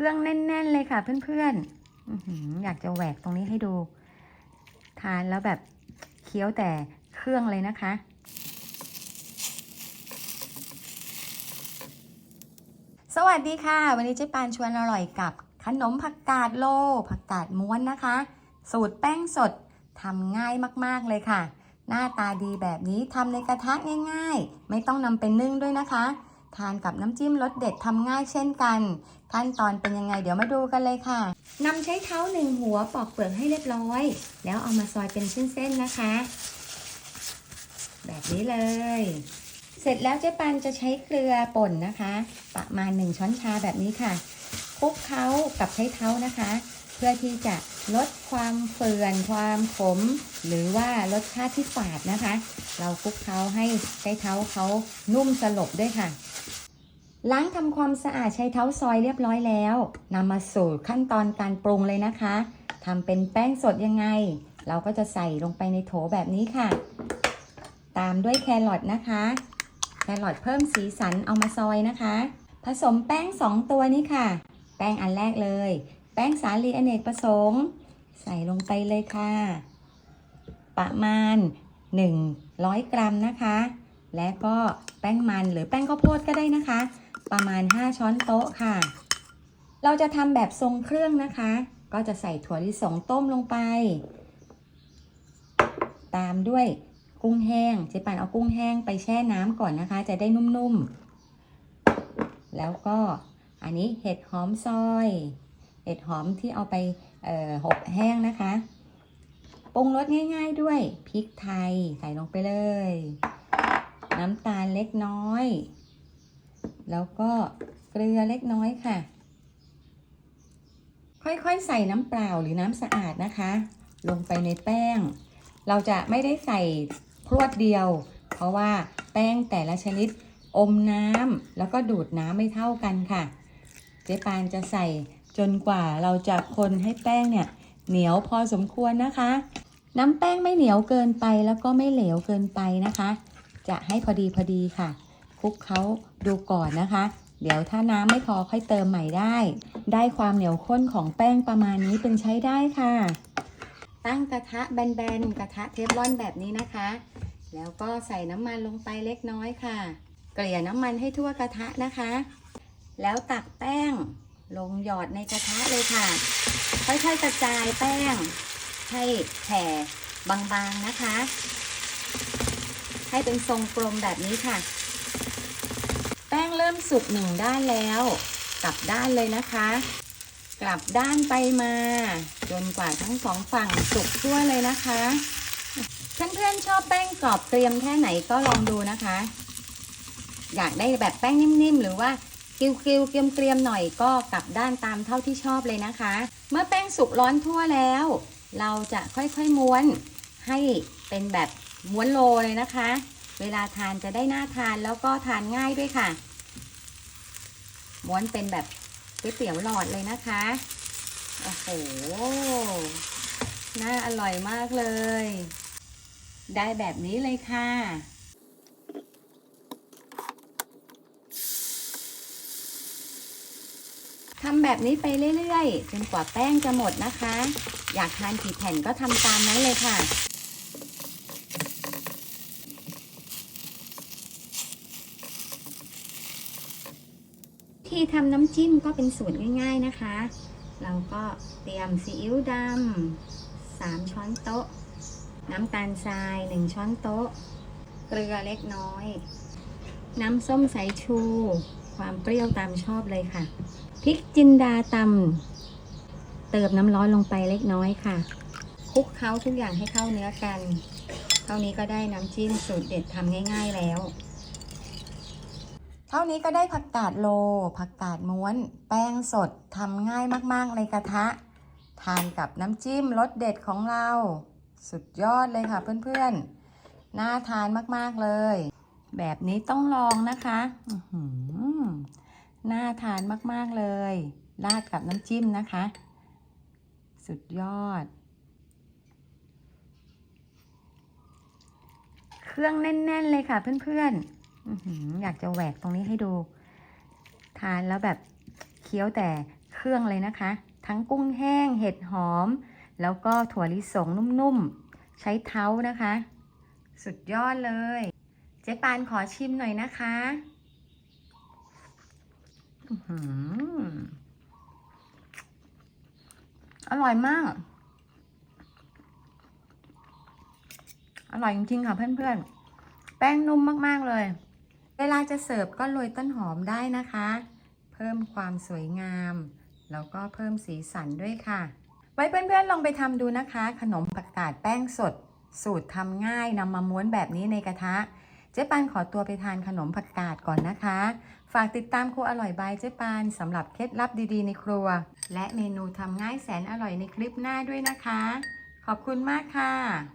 รื่องแน่น ๆ เลยค่ะเพื่อนๆอยากจะแหวกตรงนี้ให้ดู ทานแล้วแบบเคี้ยวแต่เครื่องเลยนะคะ สวัสดีค่ะ วันนี้เจ๊ปานชวนอร่อยกับขนมผักกาดโล ผักกาดม้วนนะคะ สูตรแป้งสดทำง่ายมากๆเลยค่ะ หน้าตาดีแบบนี้ทำในกระทะง่าย ๆ ไม่ต้องนำไปนึ่งด้วยนะคะ ทานกับน้ำจิ้มรสเด็ดทำง่ายเช่นกัน ขั้นตอนเป็นยังไงเดี๋ยวมาดูกันเลยค่ะนำใช้เท้าหนึ่งหัวปอกเปลือกให้เรียบร้อย แล้วเอามาซอยเป็นเส้นๆนะคะ แบบนี้เลย เสร็จแล้วเจ๊ปันจะใช้เกลือป่นนะคะ ประมาณ 1 ช้อนชาแบบนี้ค่ะคลุกเคล้ากับใช้เท้านะคะ พื่อที่จะลดความเฟื่อนความขม หรือว่ารสชาติที่ฝาดนะคะ เราคลุกเคล้าให้ใช้เท้าเขานุ่มสลบด้วยค่ะ ล้างทำความสะอาดใช้เท้าซอยเรียบร้อยแล้วนำมาสู่ขั้นตอนการปรุงเลยนะคะทำเป็นแป้งสดยังไง เราก็จะใส่ลงไปในโถแบบนี้ค่ะ ตามด้วยแครอทนะคะแครอทเพิ่มสีสันเอามาซอยนะคะ ผสมแป้ง 2 ตัวนี้ค่ะ แป้งอันแรกเลยแป้งสาลีอเนกประสงค์ ใส่ลงไปเลยค่ะ ประมาณ 100 กรัมนะคะ และก็แป้งมันหรือแป้งข้าวโพดก็ได้นะคะ ประมาณ 5 ช้อนโต๊ะค่ะ เราจะทำแบบทรงเครื่องนะคะ ก็จะใส่ถั่วลิสงต้มลงไป ตามด้วยกุ้งแห้งเจ๊ปันเอากุ้งแห้งไปแช่น้ำก่อนนะคะ จะได้นุ่มๆ แล้วก็อันนี้เห็ดหอมซอย เห็ดหอมที่เอาไปเอ่อหบแห้งนะคะปรุงรสง่าย ๆด้วยพริกไทยใส่ลงไปเลย น้ำตาลเล็กน้อย แล้วก็เกลือเล็กน้อยค่ะ ค่อยๆใส่น้ำเปล่าหรือน้ำสะอาดนะคะ ลงไปในแป้ง เราจะไม่ได้ใส่พรวดเดียว เพราะว่าแป้งแต่ละชนิดอมน้ำแล้วก็ดูดน้ำไม่เท่ากันค่ะ เจ๊ปานจะใส่ จนกว่าเราจะคนให้แป้งเนี่ยเหนียวพอสมควรนะคะ น้ำแป้งไม่เหนียวเกินไปแล้วก็ไม่เหลวเกินไปนะคะ จะให้พอดีพอดีค่ะคลุกเขาดูก่อนนะคะ เดี๋ยวถ้าน้ำไม่พอค่อยเติมใหม่ได้ ได้ความเหนียวข้นของแป้งประมาณนี้เป็นใช้ได้ค่ะ ตั้งกระทะแบนๆกระทะเทฟลอนแบบนี้นะคะ แล้วก็ใส่น้ำมันลงไปเล็กน้อยค่ะ เกลี่ยน้ำมันให้ทั่วกระทะนะคะ แล้วตักแป้ง ลงหยอดในกระทะเลยค่ะ ค่อยๆกระจายแป้ง ให้แผ่บางๆนะคะ ให้เป็นทรงกลมแบบนี้ค่ะ แป้งเริ่มสุกหนึ่งด้านแล้ว กลับด้านเลยนะคะ กลับด้านไปมา จนกว่าทั้งสองฝั่งสุกทั่วเลยนะคะเพื่อนๆชอบแป้งกรอบเกรียมแค่ไหนก็ลองดูนะคะ อยากได้แบบแป้งนิ่มๆ หรือว่า กิวๆเกรียมๆหน่อยก็กลับด้านตามเท่าที่ชอบเลยนะคะ เมื่อแป้งสุกร้อนทั่วแล้ว เราจะค่อยๆม้วนให้เป็นแบบม้วนโลเลยนะคะ เวลาทานจะได้น่าทานแล้วก็ทานง่ายด้วยค่ะ ม้วนเป็นแบบก๋วยเตี๋ยวหลอดเลยนะคะโอ้โหน่าอร่อยมากเลย ได้แบบนี้เลยค่ะ ทำแบบนี้ไปเรื่อยๆ จนกว่าแป้งจะหมดนะคะ อยากทานกี่แผ่นก็ทำตามนั้นเลยค่ะ ที่ทำน้ำจิ้มก็เป็นสูตรง่าย ๆนะคะ เราก็เตรียมซีอิ๊วดำสามช้อนโต๊ะ น้ำตาลทรายหนึ่งช้อนโต๊ะ เกลือเล็กน้อย น้ำส้มสายชู ความเปรี้ยวตามชอบเลยค่ะ พริกจินดาตำเติมน้ำร้อนลงไปเล็กน้อยค่ะคลุกเคล้าทุกอย่างให้เข้าเนื้อกัน เท่านี้ก็ได้น้ำจิ้มสูตรเด็ดทำง่าย ๆแล้ว เท่านี้ก็ได้ผักกาดโล ผักกาดม้วน แป้งสดทำง่ายมากๆในกระทะ ทานกับน้ำจิ้มรสเด็ดของเรา สุดยอดเลยค่ะเพื่อนๆ น่าทานมากๆเลย แบบนี้ต้องลองนะคะ อือหือ น่าทานมาก ๆ เลย ราดกับน้ำจิ้มนะคะ สุดยอด เครื่องแน่น ๆ เลยค่ะเพื่อนๆออยากจะแหวกตรงนี้ให้ดู ทานแล้วแบบเคี้ยวแต่เครื่องเลยนะคะ ทั้งกุ้งแห้ง เห็ดหอม แล้วก็ถั่วลิสงนุ่ม ๆ ใช้เท้านะคะ สุดยอดเลย เจ๊ปานขอชิมหน่อยนะคะ อร่อยมาก อร่อยจริงๆค่ะเพื่อนๆ แป้งนุ่มมากๆเลย เวลาจะเสิร์ฟก็โรยต้นหอมได้นะคะ เพิ่มความสวยงาม แล้วก็เพิ่มสีสันด้วยค่ะ ไว้เพื่อนๆลองไปทำดูนะคะ ขนมผักกาดแป้งสด สูตรทำง่ายนำมาม้วนแบบนี้ในกระทะ เจ๊ปานขอตัวไปทานขนมผักกาดก่อนนะคะ ฝากติดตามครัวอร่อยบายเจ๊ปานสำหรับเคล็ดลับดีๆในครัว และเมนูทำง่ายแสนอร่อยในคลิปหน้าด้วยนะคะ ขอบคุณมากค่ะ